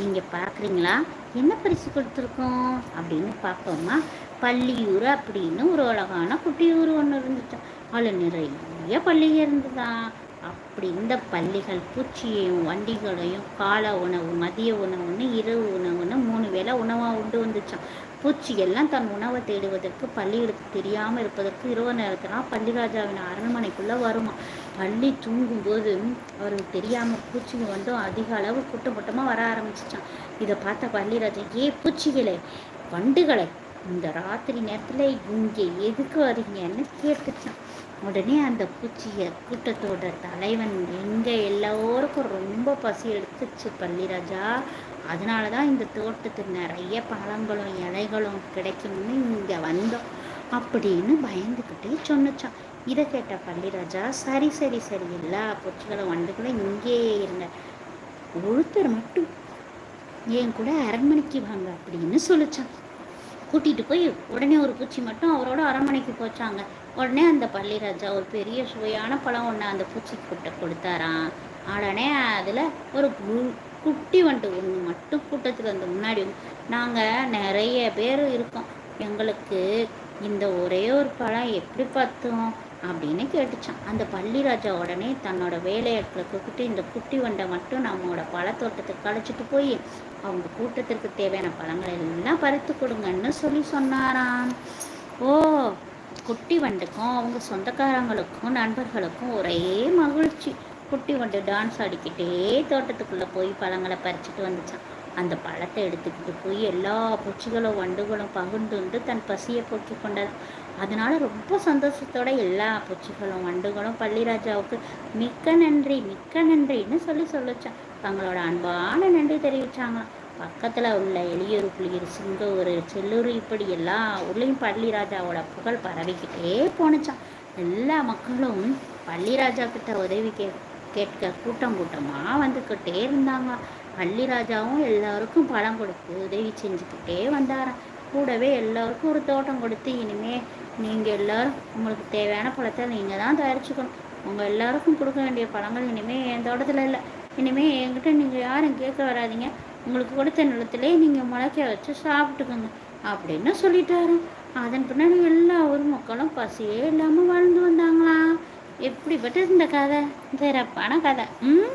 நீங்கள் பார்க்குறீங்களா என்ன பரிசு கொடுத்துருக்கோம்? அப்படின்னு பார்த்தோம்னா பள்ளியூர் அப்படின்னு ஒரு அழகான குட்டியூர் ஒன்று இருந்துச்சு. அதில் நிறைய பள்ளிகள் இருந்துதான் அப்படி இந்த பள்ளிகள் பூச்சியையும் வண்டிகளையும் கால உணவு மதிய உணவுன்னு இரவு உணவுன்னு மூணு வேளை உணவாக உண்டு வந்துச்சான் பூச்சிகள்லாம் தன் உணவை தேடுவதற்கு பள்ளிகளுக்கு தெரியாமல் இருப்பதற்கு இரவு நேரத்தில் பள்ளிராஜாவின் அரண்மனைக்குள்ளே வருமா? பள்ளி தூங்கும்போது அவருக்கு தெரியாமல் பூச்சிங்க வந்து அதிக அளவு கூட்டப்பட்டமாக வர ஆரம்பிச்சிச்சான் இதை பார்த்த பள்ளிராஜா ஏ பூச்சிகளே வண்டுகளை இந்த ராத்திரி நேரத்தில் இங்கே எதுக்கு வரீங்கன்னு கேட்டுச்சான் உடனே அந்த பூச்சிய கூட்டத்தோட தலைவன் எங்கே எல்லோருக்கும் ரொம்ப பசி எடுத்துச்சு பள்ளிராஜா அதனால தான் இந்த தோட்டத்துக்கு நிறைய பழங்களும் இலைகளும் கிடைக்கும்னு இங்கே வந்தோம் அப்படின்னு பயந்துக்கிட்டே சொன்னிச்சான் இதை கேட்ட பள்ளிராஜா சரி சரி சரி எல்லா பூச்சிகளும் வண்டுகளும் இங்கேயே இருங்க. ஒருத்தர் மட்டும் என் கூட அரண்மனைக்கு வாங்க அப்படின்னு சொல்லிச்சான் கூட்டிகிட்டு போய் உடனே ஒரு பூச்சி மட்டும் அவரோட அரண்மனைக்கு போச்சாங்க. உடனே அந்த பள்ளிராஜா ஒரு பெரிய சுவையான பழம் ஒன்று அந்த பூச்சிக்கிட்ட கொடுத்தாராம். உடனே அதில் ஒரு குட்டி வண்டு ஒன்று மட்டும் கூட்டத்தில் வந்து முன்னாடி நாங்கள் நிறைய பேர் இருக்கோம். எங்களுக்கு இந்த ஒரே ஒரு பழம் எப்படி பார்த்தோம் அப்படின்னு கேட்டுச்சான். அந்த பள்ளிராஜா உடனே தன்னோட வேலையாட்களை கூப்பிட்டு இந்த குட்டி வண்டை மட்டும் நம்மளோட பழத்தோட்டத்துக்கு கழிச்சிட்டு போய் அவங்க கூட்டத்திற்கு தேவையான பழங்களை எல்லாம் பறித்து கொடுங்கன்னு சொல்லி சொன்னாராம். ஓ குட்டி வண்டுக்கும் அவங்க சொந்தக்காரங்களுக்கும் நண்பர்களுக்கும் ஒரே மகிழ்ச்சி. குட்டி வண்டு டான்ஸ் ஆடிக்கிட்டே தோட்டத்துக்குள்ளே போய் பழங்களை பறிச்சுட்டு வந்துச்சான். அந்த பழத்தை எடுத்துக்கிட்டு போய் எல்லா பூச்சிகளும் வண்டுகளும் பகுந்துண்டு தன் பசியை போக்கி கொண்டது. அதனால ரொம்ப சந்தோஷத்தோட எல்லா பூச்சிகளும் வண்டுகளும் பள்ளிராஜாவுக்கு மிக்க நன்றி மிக்க நன்றின்னு சொல்லி சொல்லிச்சான் தங்களோட அன்பான நன்றி தெரிவித்தாங்களாம் பக்கத்தில் உள்ள எளியூர் புளியூர் சிங்கூர் செல்லூர் இப்படி எல்லா ஊர்லேயும் பள்ளிராஜாவோட புகழ் பரவிக்கிட்டே போணுச்சான் எல்லா மக்களும் பள்ளிராஜா கிட்ட உதவி கே கேட்க கூட்டம் கூட்டமாக வந்துக்கிட்டே இருந்தாங்க பள்ளிராஜாவும் எல்லாருக்கும் பழம் கொடுத்து உதவி செஞ்சுக்கிட்டே வந்தாராம். கூடவே எல்லோருக்கும் ஒரு தோட்டம் கொடுத்து இனிமே நீங்கள் எல்லோரும் உங்களுக்கு தேவையான பழத்தை நீங்கள் தான் தயாரிச்சுக்கணும். உங்கள் எல்லாருக்கும் கொடுக்க வேண்டிய பழங்கள் இனிமேல் என் தோட்டத்தில் இல்லை. இனிமேல் என்கிட்ட நீங்கள் யாரும் கேட்க வராதிங்க. உங்களுக்கு கொடுத்த நிலத்திலே நீங்கள் முளைக்க வச்சு சாப்பிட்டுக்கோங்க அப்படின்னு சொல்லிட்டாரு அதன் பின்னாடி எல்லா ஊர் மக்களும் பசியே இல்லாமல் வாழ்ந்து வந்தாங்களா எப்படிப்பட்ட இந்த கதை? சிறப்பான கதை. ம்?